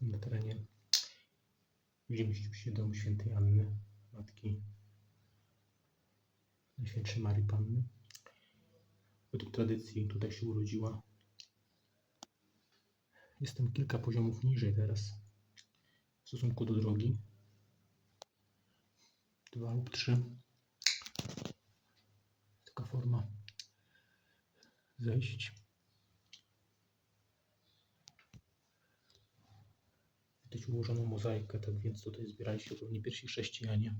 na terenie, gdzie mieścił się dom świętej Anny, matki Najświętszej Marii Panny. Według tradycji tutaj się urodziła. Jestem kilka poziomów niżej teraz w stosunku do drogi. Dwa lub trzy. Taka forma zejść. Widać ułożoną mozaikę, tak więc tutaj zbierali się pewnie pierwsi chrześcijanie.